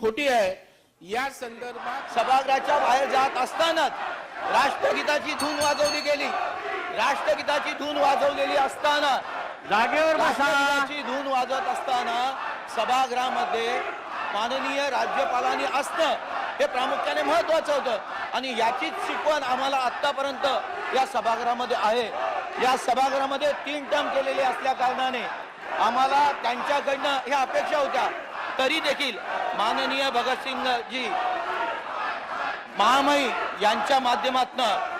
खोटी आहे. या संदर्भात सभागृहाच्या बाहेर जात असतानाच राष्ट्रगीताची धून वाजवली गेली. राष्ट्रगीताची धून वाजवलेली असताना जागेवर राष्ट्रगीताची धून वाजवत असताना सभागृहामध्ये माननीय राज्यपालांनी असणं हे प्रामुख्याने महत्वाचं होतं. आणि याचीच शिकवण आम्हाला आतापर्यंत या सभागृहामध्ये आहे. या सभागृहामध्ये तीन टर्म केलेले असल्या कारणाने आम्हाला त्यांच्याकडनं ह्या अपेक्षा होत्या. तरी देखील माननीय भगतसिंगजी महामई यांच्या माध्यमातनं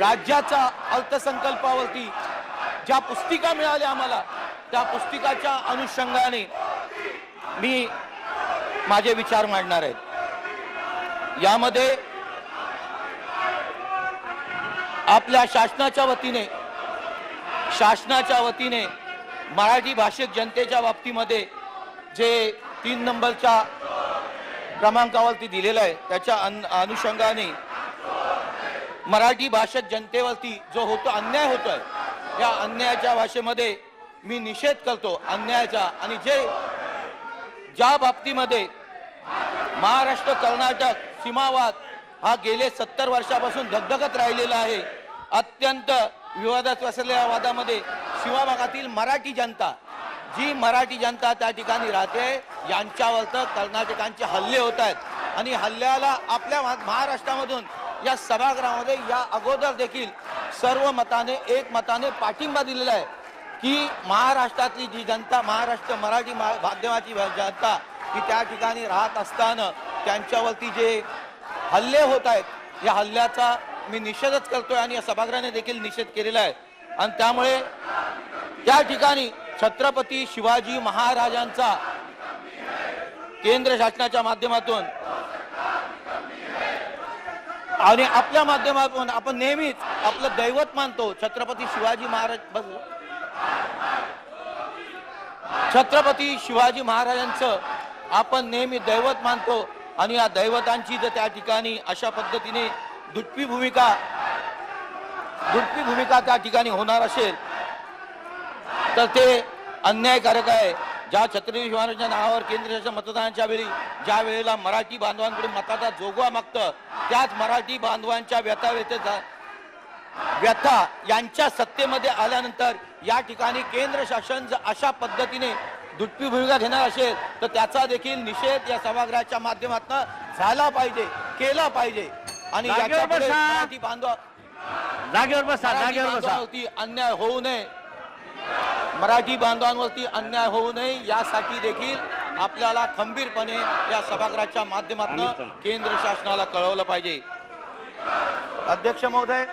राज्याचा अर्थसंकल्पावरती ज्या पुस्तिका मिळाल्या आम्हाला त्या पुस्तिकाच्या अनुषंगाने मी माझे विचार मांडणार आहेत यामध्ये आपल्या शासनाच्या वतीने शासनाच्या वतीने मराठी भाषिक जनतेच्या बाबतीमध्ये जे तीन नंबरच्या क्रमांकावरती दिलेलं आहे त्याच्या अन अनुषंगाने मराठी भाषक जनतेवरती जो होतो अन्याय होतोय या अन्यायाच्या भाषेमध्ये मी निषेध करतो अन्यायाचा. आणि जे ज्या बाबतीमध्ये महाराष्ट्र कर्नाटक सीमावाद हा गेले सत्तर वर्षापासून धगधगत राहिलेला आहे अत्यंत विवादात असलेल्या वादामध्ये सीमा भागातील मराठी जनता जी मराठी जनता त्या ठिकाणी राहते यांच्यावरचं कर्नाटकांचे हल्ले होत आहेत. आणि हल्ल्याला आपल्या महाराष्ट्रामधून या सभागृहामध्ये या अगोदर देखील सर्व मताने एक मताने पाठिंबा दिलेला आहे की महाराष्ट्रातली जी जनता महाराष्ट्र मराठी मा- माध्यमाची जनता की त्या ठिकाणी राहत असताना त्यांच्यावरती जे हल्ले होत आहेत या हल्ल्याचा मी निषेधच करतोय आणि या सभागृहाने देखील निषेध केलेला आहे. आणि त्यामुळे त्या ठिकाणी छत्रपती शिवाजी महाराजांचा केंद्र शासनाच्या माध्यमातून आणि आपल्या माध्यमातून आपण नेहमीच आपलं दैवत मानतो. छत्रपती शिवाजी महाराज बस छत्रपती शिवाजी महाराजांचं आपण नेहमी दैवत मानतो आणि या दैवतांची जर त्या ठिकाणी अशा पद्धतीने दुटपी भूमिका दुटपी भूमिका त्या ठिकाणी होणार असेल तर ते अन्यायकारक आहे. ज्या छत्रपती शिवाजीच्या नावावर केंद्र शासन मतदानाच्या वेळी ज्या वेळेला मराठी बांधवांकडून मताचा जोगवा मागतं त्याच मराठी बांधवांच्या व्यथा व्यथेचा व्यथा यांच्या सत्तेमध्ये आल्यानंतर या ठिकाणी केंद्र शासन जर अशा पद्धतीने दुटपी भूमिका घेणार असेल तर त्याचा देखील निषेध या सभागृहाच्या माध्यमातून झाला पाहिजे केला पाहिजे. आणि. मराठी बांधव जागेवर बसा जागेवर बसा. अन्याय होऊ नये. मराठी बांधवांवरती अन्याय होऊ नये यासाठी देखील आपल्याला खंबीरपणे या सभागृहाच्या माध्यमातून केंद्र शासनाला कळवलं पाहिजे. अध्यक्ष महोदय.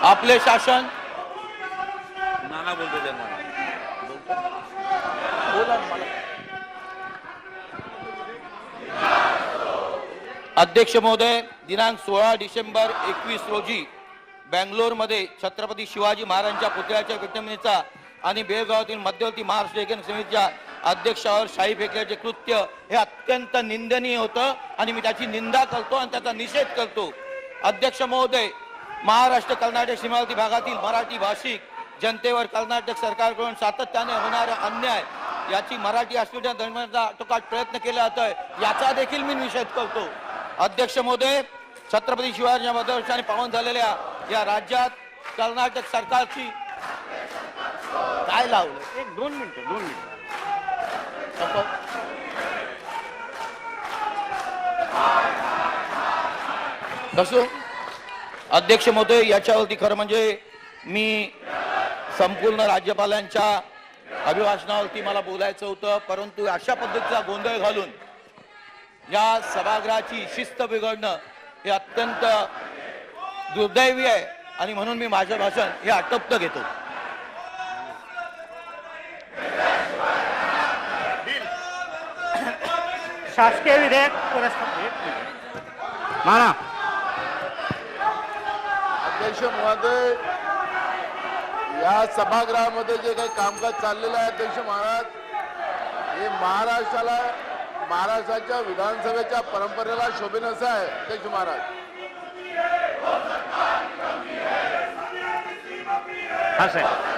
आपले शासन. नाना बोलतो त्यांना बोला मला. अध्यक्ष महोदय दिनांक सोळा डिसेंबर एकवीस रोजी बँगलोरमध्ये छत्रपती शिवाजी महाराजांच्या पुतळ्याच्या प्रतिमेचा आणि बेळगावातील मध्यवर्ती महाराष्ट्र लेखन समितीच्या अध्यक्षावर शाही फेकल्याचे कृत्य हे अत्यंत निंदनीय होतं आणि मी त्याची निंदा करतो आणि त्याचा निषेध करतो. अध्यक्ष महोदय महाराष्ट्र कर्नाटक सीमावर्ती भागातील मराठी भाषिक जनतेवर कर्नाटक सरकारकडून सातत्याने होणारा अन्याय याची मराठी अस्मिता दरम्यानचा आटोकाट प्रयत्न केला जातोय याचा देखील मी निषेध करतो. अध्यक्ष महोदय छत्रपती शिवाजी वर्षाने पावन झालेल्या या राज्यात कर्नाटक सरकारची काय लावलं? एक दोन मिनिटं दोन मिनिटं. कसो? अध्यक्ष महोदय याच्यावरती खरं म्हणजे मी संपूर्ण राज्यपालांच्या अभिभाषणावरती मला बोलायचं होतं परंतु अशा पद्धतीचा गोंधळ घालून या सभागृहाची शिस्त बिघडणं हे अत्यंत दुर्दैवी आहे आणि म्हणून मी माझं भाषण हे आटप्त घेतो शासकीय विधेयक. माना अध्यक्ष महोदय या सभागृहामध्ये जे काही कामकाज चाललेलं आहे अध्यक्ष महाराज हे महाराष्ट्राला महाराष्ट्राच्या विधानसभेच्या परंपरेला शोभेन असं आहे. अध्यक्ष महाराज. हा साहेब.